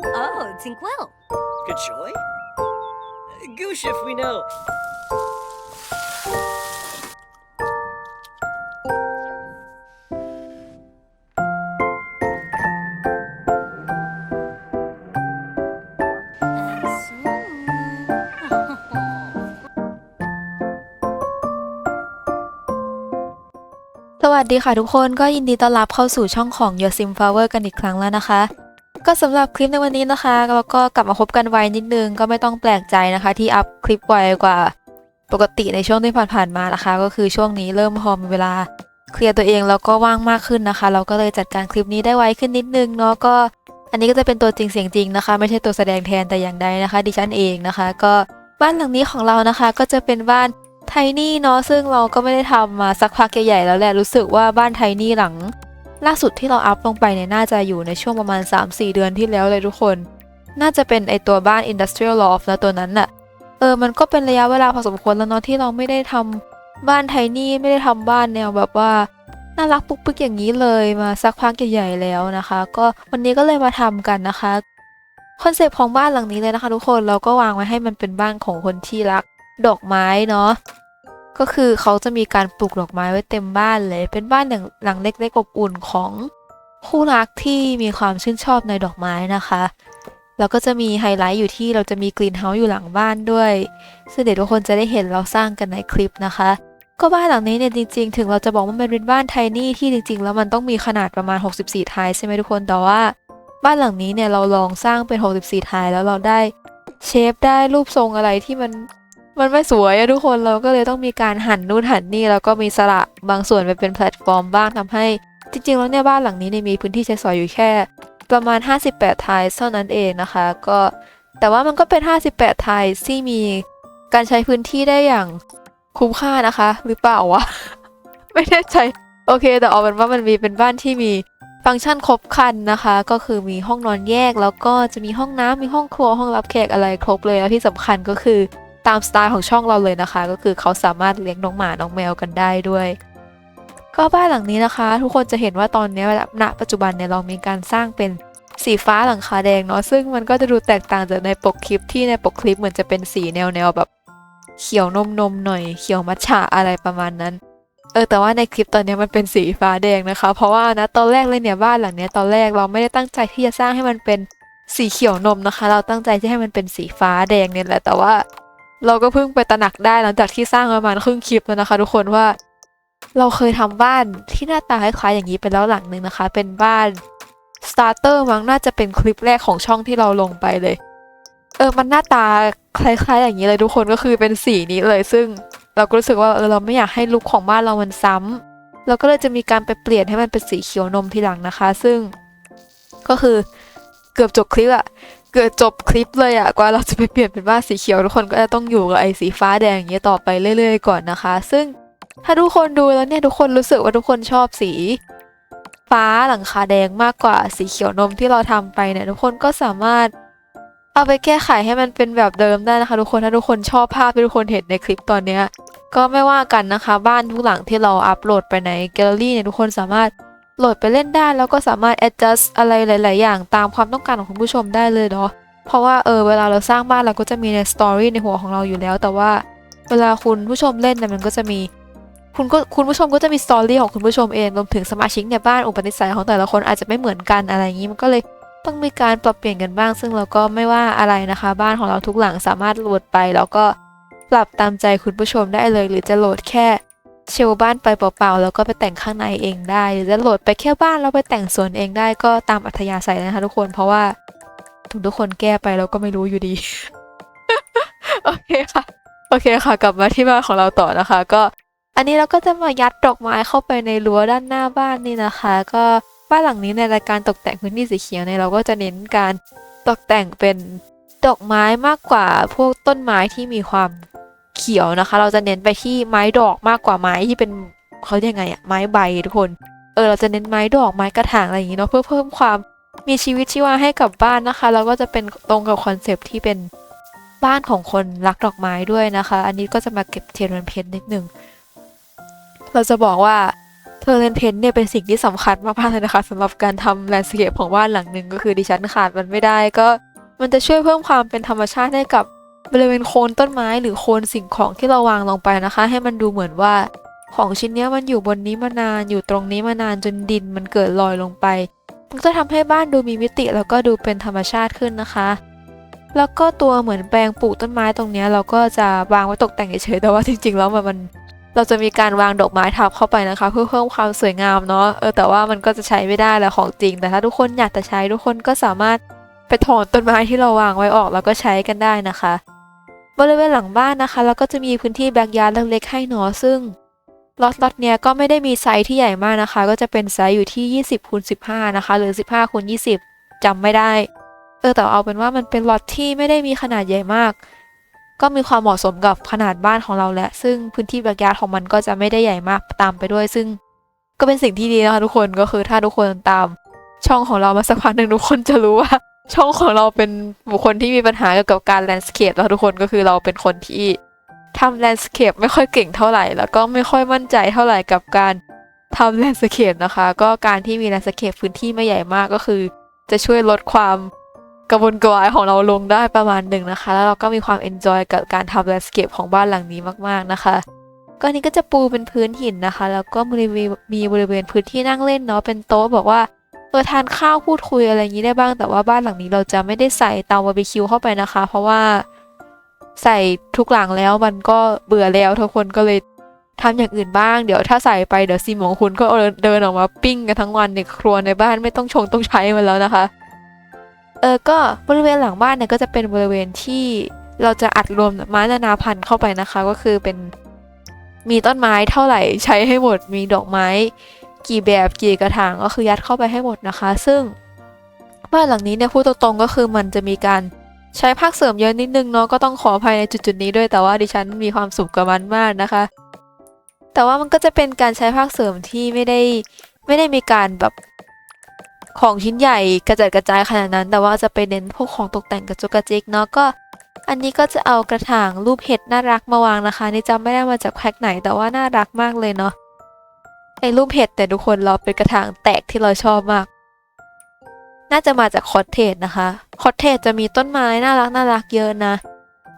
Oh, Tinkwell. Good joy? Goose if we know. ดีค่ะทุกคนก็ยินดีต้อนรับเข้าสู่ช่องของ Your Sim Flower กันอีกครั้งแล้วนะคะ ก็สำหรับคลิปในวันนี้นะคะเราก็กลับมาพบกันไวนิดนึงก็ไม่ต้องแปลกใจนะคะ ที่อัพคลิปไวกว่า ปกติในช่วงที่ผ่านๆมานะคะ ก็คือช่วงนี้เริ่มพอมีเวลาเคลียร์ตัวเองแล้วก็ว่างมากขึ้นนะคะ เราก็เลยจัดการคลิปนี้ได้ไวขึ้นนิดนึงเนาะก็ อันนี้ก็จะเป็นตัวจริงเสียงจริงนะคะ ไม่ใช่ตัวแสดงแทนแต่อย่างใดนะคะดิฉันเองนะคะ ก็บ้านหลังนี้ของเรานะคะ ก็จะเป็นบ้าน ไทนี่เนาะซึ่งเราก็ไม่ได้ทำมาสักพักใหญ่ๆแล้วแหละรู้สึกว่าบ้านไทนี่หลัง ล่าสุดที่เราอัพลงไปเนี่ยน่าจะอยู่ในช่วงประมาณ 3-4 เดือนที่แล้วเลยทุกคน น่าจะเป็นไอตัวบ้าน Industrial Loft นะตัวนั้นน่ะเออมันก็เป็นระยะเวลาพอสมควรแล้วเนาะที่เราไม่ได้ทำบ้านไทนี่ไม่ได้ทำบ้านแนวแบบว่าน่ารักปุ๊กปิ๊กอย่างนี้เลยมาสักพักใหญ่ๆแล้วนะคะ ก็วันนี้ก็เลยมาทำกันนะคะคอนเซปต์ของบ้านหลังนี้เลยนะคะ ทุกคนเราก็วางไว้ให้มันเป็นบ้านของคนที่รักดอกไม้เนาะ ก็คือเขาจะมีการปลูกดอกไม้ไว้เต็มบ้านเลย เป็นบ้านหลังหลังเล็กๆอบอุ่นของคู่รักที่มีความชื่นชอบในดอกไม้นะคะ แล้วก็จะมีไฮไลท์อยู่ที่เราจะมีกรีนเฮาส์อยู่หลังบ้านด้วยซึ่งเดี๋ยวทุกคนจะได้เห็นเราสร้างกันในคลิปนะคะ ก็บ้านหลังนี้เนี่ยจริง ๆ ถึงเราจะบอกว่ามันเป็นบ้านไทนี่ที่จริง ๆ แล้วมันต้องมีขนาดประมาณ 64 ไทยใช่ไหมทุกคนแต่ว่าบ้านหลังนี้เนี่ยเราลองสร้างเป็น 64 ไทยแล้วเราได้เชฟได้รูปทรงอะไรที่มัน มันไม่สวยอะทุกคนเราก็เลยต้องมีการหั่นนู่นหั่นนี่แล้วก็มีสละบางส่วนไปเป็นแพลตฟอร์มบ้างทำให้ จริงๆแล้วเนี่ยบ้านหลังนี้เนี่ยมีพื้นที่ใช้สอยอยู่แค่ ประมาณ 58 ไทยเท่านั้นเองนะคะ ก็แต่ว่ามันก็เป็น 58 ไทยที่มีการใช้พื้นที่ได้อย่างคุ้มค่านะคะ หรือเปล่าวะ ไม่แน่ใจโอเค แต่เอาเป็นว่ามันมีเป็นบ้านที่มีฟังก์ชันครบคันนะคะ ก็คือมีห้องนอนแยกแล้วก็จะมีห้องน้ำมีห้องครัวห้องรับแขกอะไรครบเลยแล้วที่สำคัญก็คือ ตามสไตล์ของช่องเราเลยนะคะ ก็คือเขาสามารถเลี้ยงน้องหมาน้องแมวกันได้ด้วย ก็บ้านหลังนี้นะคะ ทุกคนจะเห็นว่าตอนนี้ณปัจจุบันเนี่ยเรามีการสร้างเป็นสีฟ้าหลังคาแดงเนาะซึ่งมันก็จะดูแตกต่างจากในปกคลิปที่ในปกคลิปเหมือนจะเป็นสีแนวแนวแบบ เขียวนมนมหน่อยเขียวมัทฉะอะไรประมาณนั้นเออแต่ว่าในคลิปตอนนี้มันเป็นสีฟ้าแดงนะคะ เพราะว่านะตอนแรกเลยเนี่ยบ้านหลังเนี้ยตอนแรกเราไม่ได้ตั้งใจที่จะสร้างให้มันเป็นสีเขียวนมนะคะ เราตั้งใจที่ให้มันเป็นสีฟ้าแดงเนี่ยแหละแต่ว่า เราก็เพิ่งไปตระหนักได้หลังจากที่สร้างประมาณครึ่งคลิปแล้วนะคะ ทุกคนว่า เราเคยทำบ้านที่หน้าตาคล้ายๆอย่างนี้ไปแล้วหลังหนึ่งนะคะ เป็นบ้านสตาร์เตอร์มั้งน่าจะเป็นคลิปแรกของช่องที่เราลงไปเลย เออมันหน้าตาคล้ายๆอย่างนี้เลยทุกคนก็คือเป็นสีนี้เลย ซึ่งเราก็รู้สึกว่าเออเราไม่อยากให้ลุคของบ้านเรามันซ้ำเราก็เลยจะมีการไปเปลี่ยนให้มันเป็นสีเขียวนมทีหลังนะคะ ซึ่งก็คือเกือบจบคลิปอะ เกือบจบคลิปเลยอะกว่าเราจะไปเปลี่ยนเป็นบ้านสีเขียวทุกคนก็จะต้องอยู่กับไอ้สีฟ้าแดงอย่างเงี้ยต่อไปเรื่อย ๆ ก่อนนะคะ ซึ่งถ้าทุกคนดูแล้วเนี่ยทุกคนรู้สึกว่าทุกคนชอบสี ฟ้าหลังคาแดงมากกว่าสีเขียวนมที่เราทำไปเนี่ยทุกคนก็สามารถเอาไปแก้ไขให้มันเป็นแบบเดิมได้นะคะ ทุกคนถ้าทุกคนชอบภาพที่ทุกคนเห็นในคลิปตอนเนี้ยก็ไม่ว่ากันนะคะ บ้านทุกหลังที่เราอัปโหลดไปในแกลเลอรี่เนี่ยทุกคนสามารถ โหลดไปเล่นได้แล้วก็สามารถ adjust อะไรหลาย ๆ อย่างตามความต้องการของคุณผู้ชมได้เลยเนาะเพราะว่าเออเวลาเราสร้างบ้านเราก็จะมีในสตอรี่ในหัวของเราอยู่แล้ว แต่ว่าเวลาคุณผู้ชมเล่นเนี่ยมันก็จะมี คุณก็คุณผู้ชมก็จะมีสตอรี่ของคุณผู้ชมเองรวมถึงสมาชิกในบ้านอุปนิสัยของแต่ละคนอาจจะไม่เหมือนกันอะไรอย่างนี้มันก็เลยต้องมีการปรับเปลี่ยนกันบ้าง ซึ่งเราก็ไม่ว่าอะไรนะคะ บ้านของเราทุกหลังสามารถโหลดไปแล้วก็ปรับตามใจคุณผู้ชมได้เลย หรือจะโหลดแค่ เชลบ้านไปเปล่าๆแล้วก็ไปแต่งข้างในเองได้หรือจะโหลดไปแค่บ้านแล้วไปแต่งสวนเองได้ก็ตามอัธยาศัยนะคะทุกคนเพราะว่าทุกทุกคนแก้ไปเราก็ไม่รู้อยู่ดี โอเคค่ะ โอเคค่ะ กลับมาที่บ้านของเราต่อนะคะ ก็ อันนี้เราก็จะมายัดดอกไม้เข้าไปในรั้วด้านหน้าบ้านนี่นะคะ ก็บ้านหลังนี้ในรายการตกแต่งพื้นที่สีเขียวเนี่ยเราก็จะเน้นการตกแต่งเป็นดอกไม้มากกว่าพวกต้นไม้ที่มีความ เขียวนะคะ เราจะเน้นไปที่ไม้ดอกมากกว่าไม้ที่เป็นเขาเรียกไงอะไม้ใบทุกคน เออเราจะเน้นไม้ดอกไม้กระถางอะไรอย่างนี้เนาะเพื่อเพิ่มความมีชีวิตชีวาให้กับบ้านนะคะ แล้วก็จะเป็นตรงกับคอนเซปที่เป็นบ้านของคนรักดอกไม้ด้วยนะคะ อันนี้ก็จะมาเก็บเทียนวันเพ็ญนิดนึงเราจะบอกว่าเทอร์เรนเพนเนี่ยเป็นสิ่งที่สำคัญมากๆเลยนะคะสำหรับการทำแลนด์สเคปของบ้านหลังหนึ่งก็คือดิฉันขาดมันไม่ได้ก็ มันจะช่วยเพิ่มความเป็นธรรมชาติให้กับ บริเวณโคนต้นไม้หรือโคนสิ่งของที่เราวางลงไปนะคะ ให้มันดูเหมือนว่าของชิ้นเนี้ยมันอยู่บนนี้มานานอยู่ตรงนี้มานานจนดินมันเกิดลอยลงไป มันก็ทำให้บ้านดูมีมิติแล้วก็ดูเป็นธรรมชาติขึ้นนะคะ แล้วก็ตัวเหมือนแปลงปลูกต้นไม้ตรงเนี้ยเราก็จะวางไว้ตกแต่งเฉยๆแต่ว่าจริงๆแล้วมัน เราจะมีการวางดอกไม้ทับเข้าไปนะคะ เพื่อเพิ่มความสวยงามเนาะเออแต่ว่ามันก็จะใช้ไม่ได้แหละของจริง แต่ถ้าทุกคนอยากจะใช้ทุกคนก็สามารถไปถอนต้นไม้ที่เราวางไว้ออกแล้วก็ใช้กันได้นะคะ บริเวณหลังบ้านนะคะ แล้วก็จะมีพื้นที่แบ็กยาร์ดเล็กๆให้เนาะซึ่งล็อตล็อตเนี้ยก็ไม่ได้มีไซส์ที่ใหญ่มากนะคะ ก็จะเป็นไซส์อยู่ที่ 20คูณ15 นะคะ หรือ 15คูณ20จำไม่ได้ เออแต่เอาเป็นว่ามันเป็นล็อตที่ไม่ได้มีขนาดใหญ่มาก ก็มีความเหมาะสมกับขนาดบ้านของเราแหละ ซึ่งพื้นที่แบ็กยาร์ดของมันก็จะไม่ได้ใหญ่มากตามไปด้วย ซึ่งก็เป็นสิ่งที่ดีนะคะทุกคนก็คือถ้าทุกคนตามช่องของเรามาสักพักหนึ่งทุกคนจะรู้ว่า ช่องของเราเป็นบุคคลที่มีปัญหาเกี่ยวกับการแลนด์สเคปแล้วทุกคนก็คือเราเป็นคนที่ทำแลนด์สเคปไม่ค่อยเก่งเท่าไหร่ แล้วก็ไม่ค่อยมั่นใจเท่าไหร่กับการทำแลนด์สเคปนะคะ ก็การที่มีแลนด์สเคปพื้นที่ไม่ใหญ่มากก็คือ จะช่วยลดความกระวนกระวายของเราลงได้ประมาณหนึ่งนะคะ แล้วเราก็มีความเอนจอยกับการทำแลนด์สเคปของบ้านหลังนี้มากๆนะคะก็อันนี้ก็จะปูเป็นพื้นหินนะคะ แล้วก็มีบริเวณพื้นที่นั่งเล่นเนาะเป็นโต๊ะบอกว่า เออทานข้าวพูดคุยอะไรอย่างนี้ได้บ้าง แต่ว่าบ้านหลังนี้เราจะไม่ได้ใส่เตาบาร์บีคิวเข้าไปนะคะ เพราะว่าใส่ทุกหลังแล้วมันก็เบื่อแล้วทุกคนก็เลยทำอย่างอื่นบ้างเดี๋ยวถ้าใส่ไปเดี๋ยวซีมของคุณก็เดินออกมาปิ้งกันทั้งวันในครัวในบ้านไม่ต้องชงต้องใช้มันแล้วนะคะเออก็บริเวณหลังบ้านเนี่ยก็จะเป็นบริเวณที่เราจะอัดรวมไม้นานาพันธุ์เข้าไปนะคะ ก็คือเป็นมีต้นไม้เท่าไหร่ใช้ให้หมดมีดอกไม้ กี่แบบกี่กระถางก็คือยัดเข้าไปให้หมดนะคะ ซึ่งบ้านหลังนี้เนี่ยพูดตรงๆก็คือมันจะมีการใช้ภาคเสริมเยอะนิดนึงเนาะก็ต้องขออภัยในจุดๆนี้ด้วยแต่ว่าดิฉันมีความสุขกับมันมากนะคะ แต่ว่ามันก็จะเป็นการใช้ภาคเสริมที่ไม่ได้ไม่ได้มีการแบบของชิ้นใหญ่กระจัดกระจายขนาดนั้น แต่ว่าจะไปเน้นพวกของตกแต่งกระจุกกระจิกเนาะก็ อันนี้ก็จะเอากระถางรูปเห็ดน่ารักมาวางนะคะนี่จำไม่ได้มาจากแพ็คไหนแต่ว่าน่ารักมากเลยเนาะ ไอรูปเห็ดแต่ทุกคนเราเป็นกระถางแตกที่เราชอบมาก น่าจะมาจากคอตเทจนะคะ คอตเทจจะมีต้นไม้น่ารักน่ารักเยอะนะ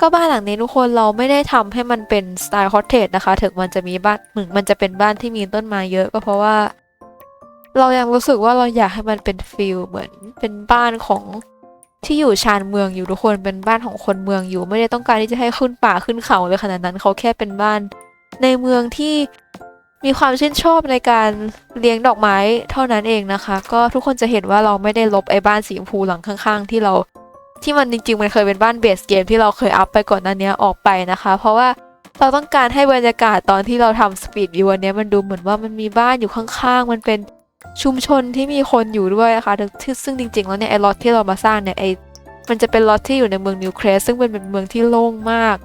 ก็บ้านหลังนี้ทุกคนเราไม่ได้ทำให้มันเป็นสไตล์คอตเทจนะคะ ถึงมันจะมีบ้านเหมือนมันจะเป็นบ้านที่มีต้นไม้เยอะก็เพราะว่า เรายังรู้สึกว่าเราอยากให้มันเป็นฟิลเหมือนเป็นบ้านของที่อยู่ชานเมืองอยู่ทุกคนเป็นบ้านของคนเมืองอยู่ ไม่ได้ต้องการที่จะให้ขึ้นป่าขึ้นเขาเลยขนาดนั้นเขาแค่เป็นบ้าน ในเมืองที่ มีความชื่นชอบในการเลี้ยงดอกไม้เท่านั้นเองนะคะ ก็ทุกคนจะเห็นว่าเราไม่ได้ลบไอ้บ้านสีชมพูหลังข้าง ๆ ที่เราที่มันจริง ๆ มันเคยเป็นบ้านเบสเกมที่เราเคยอัพไปก่อนหน้านี้ออกไปนะคะ เพราะว่าเราต้องการให้บรรยากาศตอนที่เราทำสปีดวิววันนี้มันดูเหมือนว่ามันมีบ้านอยู่ข้างๆ มันเป็นชุมชนที่มีคนอยู่ด้วยนะคะซึ่งจริง ๆ แล้วเนี่ยไอ้ล็อตที่เรามาสร้างเนี่ยไอ้มันจะเป็นล็อตที่อยู่ในเมืองนิวเครสซึ่งเป็นเมืองที่โล่งมาก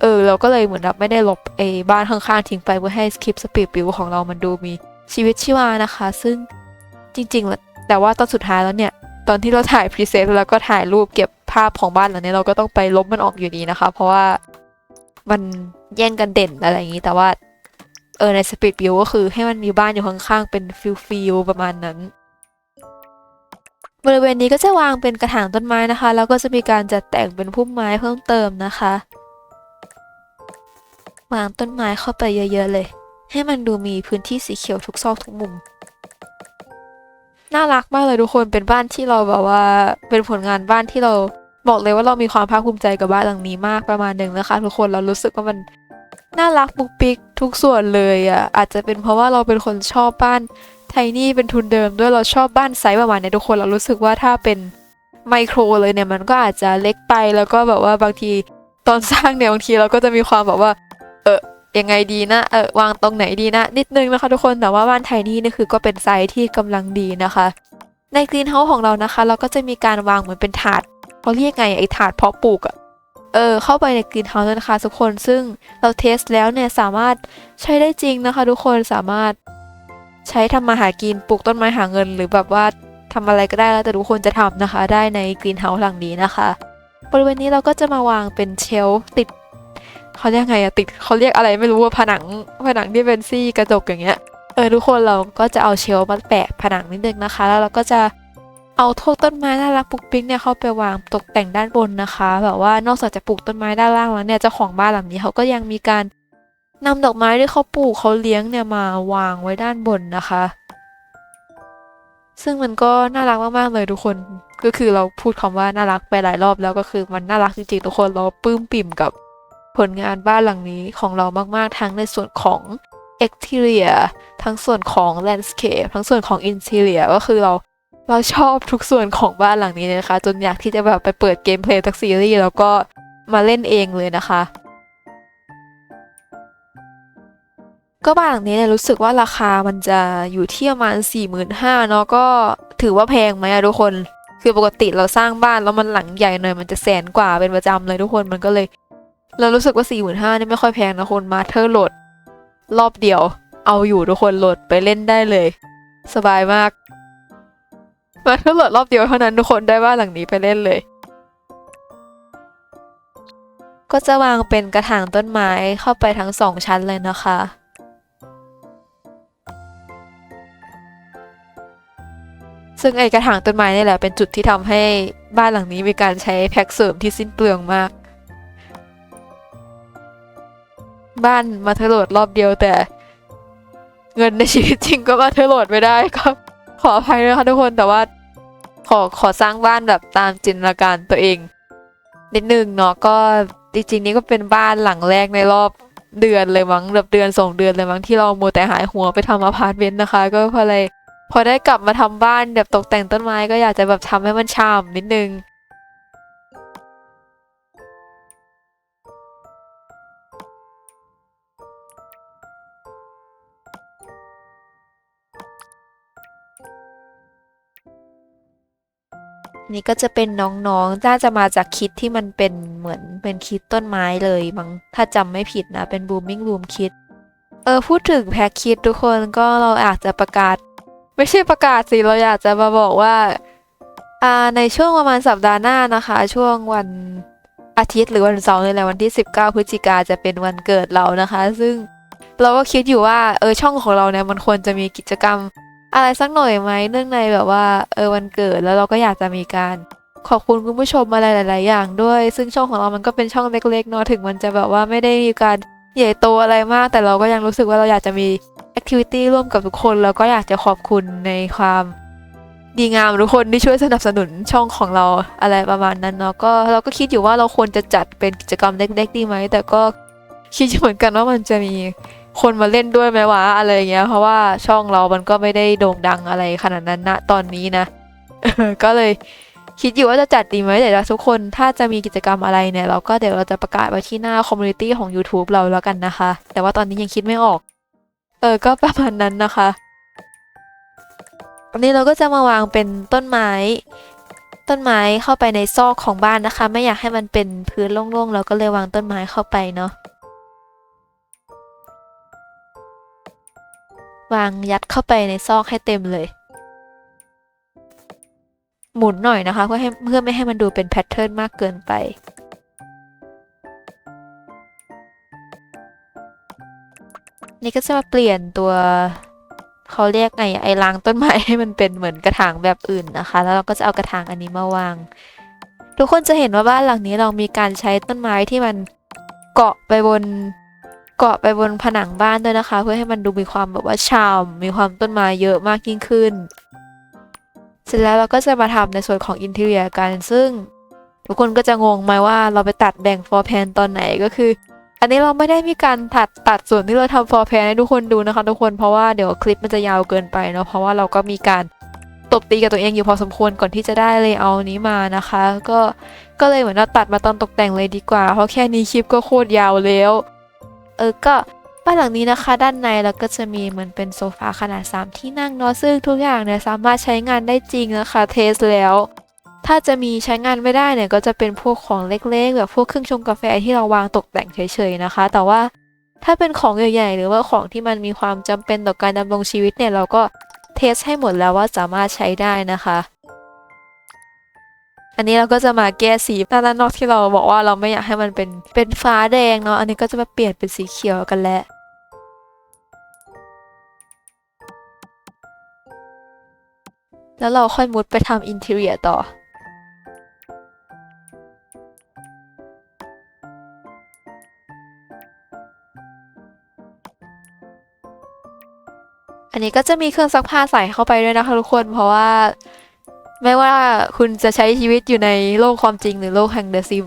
เออเราก็เลยเหมือนแบบไม่ได้ลบไอ้บ้านข้างๆทิ้งไปเพื่อให้คลิปสปีดวิวของเรามันดูมีชีวิตชีวานะคะ ซึ่งจริงๆแล้วแต่ว่าตอนสุดท้ายแล้วเนี่ย ตอนที่เราถ่ายพรีเซนต์แล้วก็ถ่ายรูปเก็บภาพของบ้านหลังนี้เราก็ต้องไปลบมันออกอยู่ดีนะคะ เพราะว่ามันแย่งกันเด่นอะไรอย่างนี้แต่ว่าเออในสปีดวิวก็คือให้มันมีบ้านอยู่ข้างๆเป็นฟิลฟิลประมาณนั้น บริเวณนี้ก็จะวางเป็นกระถางต้นไม้นะคะ แล้วก็จะมีการจัดแต่งเป็นพุ่มไม้เพิ่มเติมนะคะ วางต้นไม้เข้าไปเยอะๆเลย ให้มันดูมีพื้นที่สีเขียวทุกซอกทุกมุม น่ารักมากเลยทุกคนเป็นบ้านที่เราแบบว่า เป็นผลงานบ้านที่เราบอกเลยว่าเรามีความภาคภูมิใจกับบ้านหลังนี้มากประมาณหนึ่งนะคะ ทุกคนเรารู้สึกว่ามันน่ารักปุกปิกทุกส่วนเลยอะอาจจะเป็นเพราะว่าเราเป็นคนชอบบ้านไทนี่เป็นทุนเดิมด้วยเราชอบบ้านไซส์ประมาณนี้ทุกคนเรารู้สึกว่าถ้าเป็นไมโครเลยเนี่ยมันก็อาจจะเล็กไปแล้วก็แบบว่าบางทีตอนสร้างเนี่ยบางทีเราก็จะมีความแบบว่า เออยังไงดีนะ เออวางตรงไหนดีนะ นิดนึงนะคะทุกคน แต่ว่าบ้านไทยนี่นี่คือก็เป็นไซส์ที่กำลังดีนะคะ ในกรีนเฮาส์ของเรานะคะ เราก็จะมีการวางเหมือนเป็นถาดเขาเรียกไงไอถาดเพาะปลูกอะเออเข้าไปในกรีนเฮาส์นะคะทุกคนซึ่งเราเทสแล้วเนี่ยสามารถใช้ได้จริงนะคะ ทุกคนสามารถใช้ทำมาหากินปลูกต้นไม้หาเงิน หรือแบบว่าทำอะไรก็ได้แล้วแต่ทุกคนจะทำนะคะ ได้ในกรีนเฮาส์หลังนี้นะคะ บริเวณนี้เราก็จะมาวางเป็นเชลติด เขาเรียกไงอะติดเขาเรียกอะไรไม่รู้ว่าผนังผนังที่เป็นซี่กระจกอย่างเงี้ยเออทุกคนเราก็จะเอาเชลมาแปะผนังนิดนึงนะคะ แล้วเราก็จะเอาโทต้นไม้น่ารักปุกปิ๊กเนี่ยเข้าไปวางตกแต่งด้านบนนะคะ แบบว่านอกจากจะปลูกต้นไม้ด้านล่างแล้วเนี่ยเจ้าของบ้านหลังนี้เขาก็ยังมีการนำดอกไม้ที่เขาปลูกเขาเลี้ยงเนี่ยมาวางไว้ด้านบนนะคะ ซึ่งมันก็น่ารักมากๆเลยทุกคนก็คือเราพูดคำว่าน่ารักไปหลายรอบแล้วก็คือมันน่ารักจริงๆทุกคนเราปลื้มปิ่มกับ ผลงานบ้านหลังนี้ของเรามากๆ ทั้งในส่วนของ exterior ทั้งส่วนของ landscape ทั้งส่วนของ interior ก็คือเราเราชอบทุกส่วนของบ้านหลังนี้นะคะ จนอยากที่จะแบบไปเปิดเกมเพลย์ทักซีรีส์แล้วก็มาเล่นเองเลยนะคะ ก็บ้านหลังนี้เนี่ยรู้สึกว่าราคามันจะอยู่ที่ประมาณ 4 5 0 0 0เนาะก็ถือว่าแพงไหมอะทุกคน คือปกติเราสร้างบ้านแล้วมันหลังใหญ่หน่อยมันจะแสนกว่าเป็นประจำเลยทุกคนมันก็เลย เรารู้สึกว่า 4 5 0 0 0นี่ไม่ค่อยแพงนะคนมาเธอโหลด รอบเดียว เอาอยู่ทุกคนโหลดไปเล่นได้เลย สบายมาก มาเธอโหลดรอบเดียวเท่านั้นทุกคนได้บ้านหลังนี้ไปเล่นเลย ก็จะวางเป็นกระถางต้นไม้เข้าไปทั้งสองชั้นเลยนะคะซึ่งไอกระถางต้นไม้นี่แหละเป็นจุดที่ทำให้บ้านหลังนี้มีการใช้แพ็กเสริมที่สิ้นเปลืองมาก บ้านมาเทอร์โหลดรอบเดียวแต่ เงินในชีวิตจริงก็มาเทอร์โหลดไม่ได้ก็ขออภัยนะคะทุกคนแต่ว่า ขอขอสร้างบ้านแบบตามจินตนาการตัวเอง นิดนึงเนาะก็จริงๆนี่ก็เป็นบ้านหลังแรกในรอบเดือนเลยมั้งแบบเดือนสองเดือนเลยมั้งที่เราโมแต่หายหัวไปทำอพาร์ตเมนต์นะคะ ก็พอเลยพอได้กลับมาทำบ้านแบบตกแต่งต้นไม้ก็อยากจะแบบทำให้มันฉ่ำนิดนึง นี่ก็จะเป็นน้องๆ น่าจะมาจากคิดที่มันเป็นเหมือนเป็นคิดต้นไม้เลยมั้งถ้าจำไม่ผิดนะ เป็น booming room คิด เออ พูดถึงแพ็คคิดทุกคนก็เราอาจจะประกาศ ไม่ใช่ประกาศสิ เราอยากจะมาบอกว่า อ่า ในช่วงประมาณสัปดาห์หน้านะคะ ช่วงวันอาทิตย์หรือวันเสาร์นี่แหละวันที่ 19 พฤศจิกาจะเป็นวันเกิดเรานะคะ ซึ่งเราก็คิดอยู่ว่า เออ ช่องของเราเนี่ยมันควรจะมีกิจกรรม อะไรสักหน่อยไหมเนื่องในแบบว่าเออวันเกิดแล้วเราก็อยากจะมีการขอบคุณคุณผู้ชมอะไรหลาย ๆ อย่างด้วย ซึ่งช่องของเรามันก็เป็นช่องเล็กๆเนาะถึงมันจะแบบว่าไม่ได้มีการใหญ่โตอะไรมาก แต่เราก็ยังรู้สึกว่าเราอยากจะมีแอคทิวิตี้ร่วมกับทุกคนแล้วก็อยากจะขอบคุณในความดีงามทุกคนที่ช่วยสนับสนุนช่องของเราอะไรประมาณนั้นเนาะก็เราก็คิดอยู่ว่าเราควรจะจัดเป็นกิจกรรมเล็ก ๆ ดีไหมแต่ก็คิดเหมือนกันว่ามันจะมี คนมาเล่นด้วยไหมวะอะไรเงี้ย เพราะว่าช่องเรามันก็ไม่ได้โด่งดังอะไรขนาดนั้นนะตอนนี้นะก็เลยคิดอยู่ว่าจะจัดดีไหมแต่ว่าทุกคนถ้าจะมีกิจกรรมอะไรเนี่ย เราก็เดี๋ยวเราจะประกาศไว้ที่หน้าคอมมูนิตี้ของ YouTube เราแล้วกันนะคะ แต่ว่าตอนนี้ยังคิดไม่ออก เออ ก็ประมาณนั้นนะคะอันนี้เราก็จะมาวางเป็นต้นไม้ ต้นไม้เข้าไปในซอกของบ้านนะคะ ไม่อยากให้มันเป็นพื้นโล่งๆ เราก็เลยวางต้นไม้เข้าไปเนาะ วางยัดเข้าไปในซอกให้เต็มเลย หมุนหน่อยนะคะ เพื่อให้เพื่อไม่ให้มันดูเป็นแพทเทิร์นมากเกินไป นี่ก็จะมาเปลี่ยนตัวเขาเรียกไงไอ้รางต้นไม้ให้มันเป็นเหมือนกระถางแบบอื่นนะคะ แล้วเราก็จะเอากระถางอันนี้มาวาง ทุกคนจะเห็นว่าบ้านหลังนี้เรามีการใช้ต้นไม้ที่มันเกาะไปบน เกาะไปบนผนังบ้านด้วยนะคะ เพื่อให้มันดูมีความแบบว่าฉ่ำมีความต้นไม้เยอะมากยิ่งขึ้น เสร็จแล้วเราก็จะมาทำในส่วนของอินเท i รียกัน ซึ่งทุกคนก็จะงงไหมว่าเราไปตัดแบ่งฟอร์แพนตอนไหนก็คือ อันนี้เราไม่ได้มีการตัดตัดส่วนที่เราทำฟอร์แพนให้ทุกคนดูนะคะทุกคนเพราะว่าเดี๋ยวคลิปมันจะยาวเกินไปเนาะเพราะว่าเราก็มีการตบตีกับตัวเองอยู่พอสมควรก่อนที่จะได้เลยเอานี้มานะคะ ก็ก็เลยเหมือนเราตัดมาตอนตกแต่งเลยดีกว่า เพราะแค่นี้คลิปก็โคตรยาวแล้ว เออก็บ้านหลังนี้นะคะ ด้านในเราก็จะมีเหมือนเป็นโซฟาขนาด 3 ที่นั่งเนาะซึ่งทุกอย่างเนี่ยสามารถใช้งานได้จริงนะคะเทสแล้ว ถ้าจะมีใช้งานไม่ได้เนี่ยก็จะเป็นพวกของเล็กๆแบบพวกเครื่องชงกาแฟที่เราวางตกแต่งเฉยๆนะคะ แต่ว่าถ้าเป็นของใหญ่ๆหรือว่าของที่มันมีความจำเป็นต่อการดำรงชีวิตเนี่ยเราก็เทสให้หมดแล้วว่าสามารถใช้ได้นะคะ อันนี้เราก็จะมาแก้สีด้านนอกที่เราบอกว่าเราไม่อยากให้มันเป็นเป็นฟ้าแดงเนาะอันนี้ก็จะมาเปลี่ยนเป็นสีเขียวกันแล้วแล้วเราค่อยมุดไปทำอินเทเรียต่อ อันนี้ก็จะมีเครื่องซักผ้าใส่เข้าไปด้วยนะคะทุกคน เพราะว่า ไม่ว่าคุณจะใช้ชีวิตอยู่ในโลกความจริงหรือโลกแห่งเดอะซิม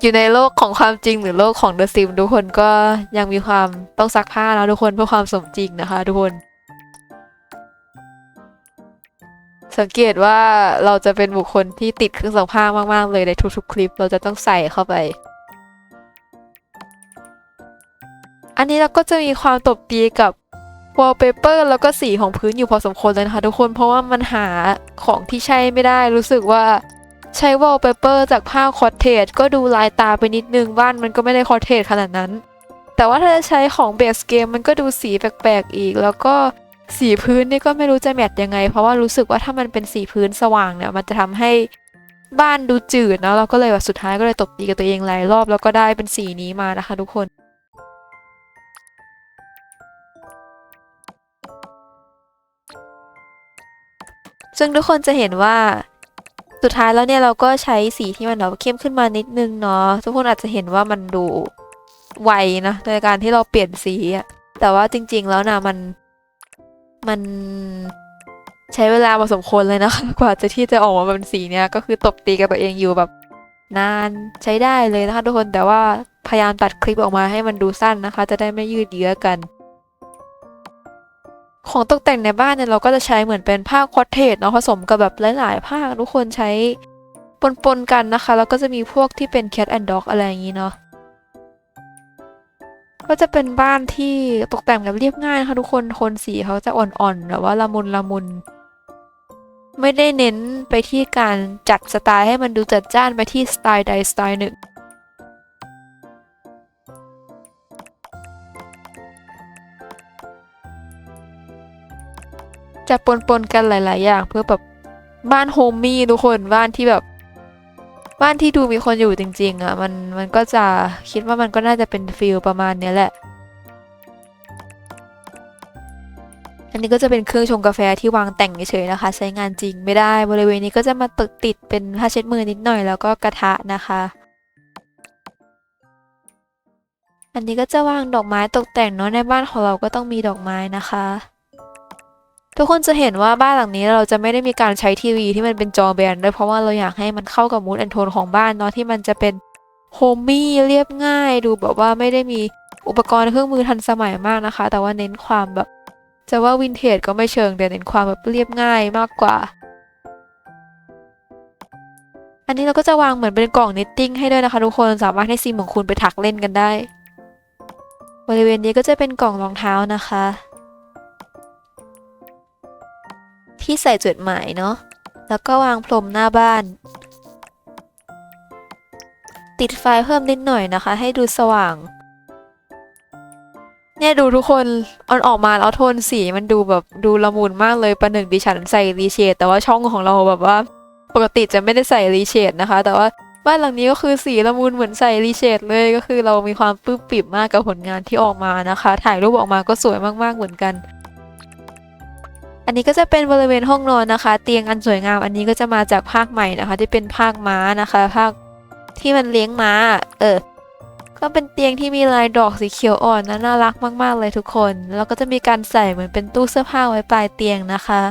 อยู่ในโลกของความจริงหรือโลกของเดอะซิมทุกคนก็ยังมีความต้องซักผ้านะทุกคนเพื่อความสมจริงนะคะ ทุกคน สังเกตว่าเราจะเป็นบุคคลที่ติดเครื่องซักผ้ามาก ๆ เลยในทุกๆคลิป เราจะต้องใส่เข้าไป อันนี้เราก็จะมีความตบตีกับ วอลเปเปอร์แล้วก็สีของพื้นอยู่พอสมควรเลยนะคะทุกคนเพราะว่ามันหาของที่ใช่ไม่ได้รู้สึกว่าใช้วอลเปเปอร์จากผ้าคอตเทจก็ดูลายตาไปนิดนึงบ้านมันก็ไม่ได้คอตเทจขนาดนั้น แต่ว่าถ้าจะใช้ของเบสเกมมันก็ดูสีแปลกๆอีก แล้วก็สีพื้นนี่ก็ไม่รู้จะแมทยังไง เพราะว่ารู้สึกว่าถ้ามันเป็นสีพื้นสว่างเนี่ยมันจะทำให้บ้านดูจืดนะเราก็เลยแบบสุดท้ายก็เลยตบตีกับตัวเองหลายรอบแล้วก็ได้เป็นสีนี้มานะคะ ทุกคน ซึ่งทุกคนจะเห็นว่าสุดท้ายแล้วเนี่ยเราก็ใช้สีที่มันแบบเข้มขึ้นมานิดนึงเนาะทุกคนอาจจะเห็นว่ามันดูไวนะในการที่เราเปลี่ยนสีอะแต่ว่าจริง ๆ แล้วนะมันมันใช้เวลาพอสมควรเลยนะคะกว่าจะที่จะออกมาเป็นสีเนี่ยก็คือตบตีกับตัวเองอยู่แบบ นานใช้ได้เลยนะคะทุกคนแต่ว่าพยายามตัดคลิปออกมาให้มันดูสั้นนะคะ จะได้ไม่ยืดเยื้อกัน ของตกแต่งในบ้านเนี่ยเราก็จะใช้เหมือนเป็นผ้าคอตเทจเนาะผสมกับแบบหลายๆผ้าทุกคนใช้ปนๆกันนะคะ แล้วก็จะมีพวกที่เป็น cat and dog อะไรอย่างนี้เนาะก็จะเป็นบ้านที่ตกแต่งแบบเรียบง่ายนะคะทุกคนโทนสีเขาจะอ่อนๆแบบว่าละมุนละมุน ไม่ได้เน้นไปที่การจัดสไตล์ให้มันดูจัดจ้านไปที่สไตล์ใดสไตล์หนึ่ง จะปนๆกันหลาย ๆ อย่าง เพื่อแบบบ้านโฮมมี่ทุกคนบ้านที่แบบ บ้านที่ดูมีคนอยู่จริง ๆ อะ มันมันก็จะคิดว่ามันก็น่าจะเป็นฟิลประมาณเนี้ยแหละ อันนี้ก็จะเป็นเครื่องชงกาแฟที่วางแต่งเฉยๆนะคะ ใช้งานจริงไม่ได้บริเวณนี้ก็จะมาติดติดเป็นผ้าเช็ดมือนิดหน่อยแล้วก็กระทะนะคะอันนี้ก็จะวางดอกไม้ตกแต่งเนาะในบ้านของเราก็ต้องมีดอกไม้นะคะ ทุกคนจะเห็นว่าบ้านหลังนี้เราจะไม่ได้มีการใช้ทีวีที่มันเป็นจอแบนด้วยเพราะว่าเราอยากให้มันเข้ากับมูดแอนโทนของบ้านเนาะที่มันจะเป็นโฮมมี่เรียบง่าย ดูแบบว่าไม่ได้มีอุปกรณ์เครื่องมือทันสมัยมากนะคะ แต่ว่าเน้นความแบบ จะว่าวินเทจก็ไม่เชิงแต่เน้นความแบบเรียบง่ายมากกว่า อันนี้เราก็จะวางเหมือนเป็นกล่องนิตติ้งให้ด้วยนะคะทุกคนสามารถให้ซิมของคุณไปถักเล่นกันได้ บริเวณนี้ก็จะเป็นกล่องรองเท้านะคะ ที่ใส่จดหมายเนาะแล้วก็วางพรมหน้าบ้าน ติดไฟเพิ่มนิดหน่อยนะคะ ให้ดูสว่าง เนี่ยดูทุกคนออนออกมาแล้วโทนสีมันดูแบบดูละมุนมากเลยประหนึ่งดิฉันใส่รีเชดแต่ว่าช่องของเราแบบว่า ปกติจะไม่ได้ใส่รีเชดนะคะ แต่ว่าบ้านหลังนี้ก็คือสีละมุนเหมือนใส่รีเชดเลยก็คือเรามีความปลื้มปิ่มมากกับผลงานที่ออกมานะคะ ถ่ายรูปออกมาก็สวยมากๆเหมือนกัน นนี้ก็จะเป็นบริเวณห้องนอนนะคะ เตียงอันสวยงามอันนี้ก็จะมาจากภาคใหม่นะคะ ที่เป็นภาคม้านะคะ ภาคที่มันเลี้ยงม้า เออ ก็เป็นเตียงที่มีลายดอกสีเขียวอ่อนนะน่ารักมากๆเลยทุกคน แล้วก็จะมีการใส่เหมือนเป็นตู้เสื้อผ้าไว้ปลายเตียงนะคะ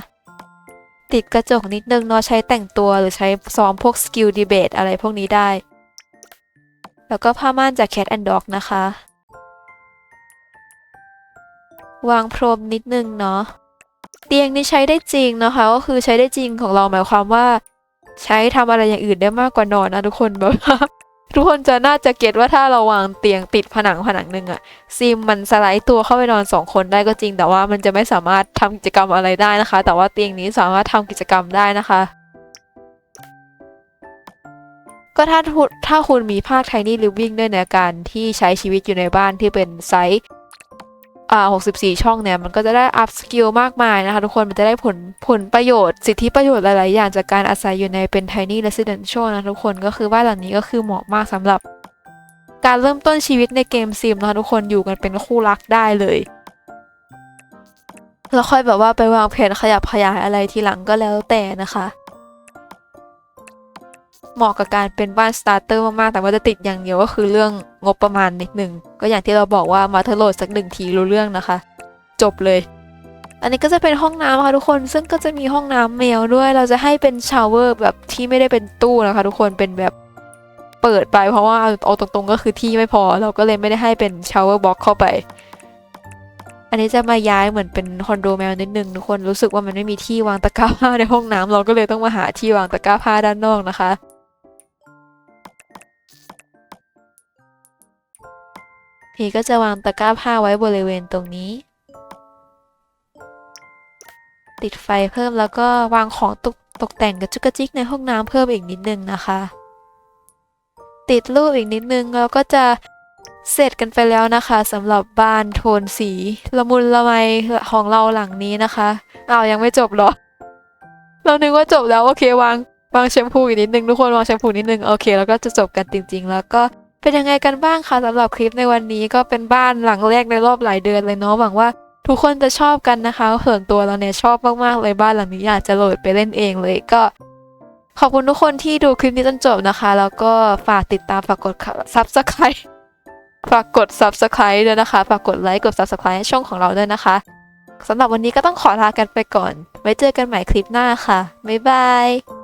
ติดกระจกนิดนึงเนาะใช้แต่งตัวหรือใช้ซ้อมพวกสกิลดีเบตอะไรพวกนี้ได้ แล้วก็ผ้าม่านจาก Cat and Dog นะคะ วางพรมนิดนึงเนาะ เตียงนี้ใช้ได้จริงนะคะ ก็คือใช้ได้จริงของเราหมายความว่า ใช้ทำอะไรอย่างอื่นได้มากกว่านอนนะทุกคนแบบว่าทุกคนจะน่าจะเก็ตว่าถ้าเราวางเตียงติดผนังผนังหนึ่งอะซิมมันสไลด์ตัวเข้าไปนอนสองคนได้ก็จริง แต่ว่ามันจะไม่สามารถทำกิจกรรมอะไรได้นะคะ แต่ว่าเตียงนี้สามารถทำกิจกรรมได้นะคะ ก็ถ้าถ้าคุณมีภาค Tiny Living ด้วยในการที่ใช้ชีวิตอยู่ในบ้านที่เป็นไซส์ อ่า64 ช่องเนี่ย มันก็จะได้อัพสกิลมากมายนะคะ ทุกคนมันจะได้ผลผลประโยชน์ สิทธิประโยชน์หลาย ๆ อย่างจากการอาศัยอยู่ในเป็น tiny residential นะทุกคนก็คือบ้านหลังนี้ก็คือเหมาะมากสำหรับ การเริ่มต้นชีวิตในเกมซิมนะคะทุกคนอยู่กันเป็นคู่รักได้เลยแล้วค่อยแบบว่าไปวางแผนขยับขยายอะไรทีหลังก็แล้วแต่นะคะ เหมาะกับการเป็นบ้านสตาร์เตอร์มากๆ แต่ว่าจะติดอย่างเดียวก็คือเรื่องงบประมาณนิดหนึ่ง ก็อย่างที่เราบอกว่ามาเทอร์โหลดสักหนึ่งทีรู้เรื่องนะคะ จบเลย อันนี้ก็จะเป็นห้องน้ำค่ะทุกคน ซึ่งก็จะมีห้องน้ำแมวด้วย เราจะให้เป็นชาวเวอร์แบบที่ไม่ได้เป็นตู้นะคะ ทุกคน เป็นแบบเปิดไป เพราะว่าเอาตรงๆก็คือที่ไม่พอ เราก็เลยไม่ได้ให้เป็นชาวเวอร์บ็อกเข้าไป อันนี้จะมาย้ายเหมือนเป็นคอนโดแมวนิดนึงทุกคน รู้สึกว่ามันไม่มีที่วางตะกร้าผ้าในห้องน้ำเราก็เลยต้องมาหาที่วางตะกร้าผ้าด้านนอกนะคะ พี่ก็จะวางตะกร้าผ้าไว้บริเวณตรงนี้ ติดไฟเพิ่มแล้วก็วางของตกตกแต่งกระจุกกระจิกในห้องน้ำเพิ่มอีกนิดนึงนะคะ ติดรูปอีกนิดนึงแล้วก็จะเสร็จกันไปแล้วนะคะสำหรับบ้านโทนสีละมุนละไมของเราหลังนี้นะคะอ้าวยังไม่จบเหรอ เรานึกว่าจบแล้วโอเควางวางแชมพูอีกนิดนึงทุกคนวางแชมพูนิดนึงโอเค แล้วก็จะจบกันจริง ๆ แล้วก็ เป็นยังไงกันบ้างคะสำหรับคลิปในวันนี้ก็เป็นบ้านหลังแรกในรอบหลายเดือนเลยเนาะหวังว่าทุกคนจะชอบกันนะคะส่วนตัวเราเนี่ยชอบมากๆเลยบ้านหลังนี้อยากจะโหลดไปเล่นเองเลยก็ ขอบคุณทุกคนที่ดูคลิปนี้จนจบนะคะ แล้วก็ฝากติดตามฝากกด subscribe ฝากกด subscribe ด้วยนะคะ ฝากกดไลค์ กด subscribe ให้ช่องของเราด้วยนะคะ สำหรับวันนี้ก็ต้องขอลากันไปก่อน ไว้เจอกันใหม่คลิปหน้าค่ะ บ๊ายบาย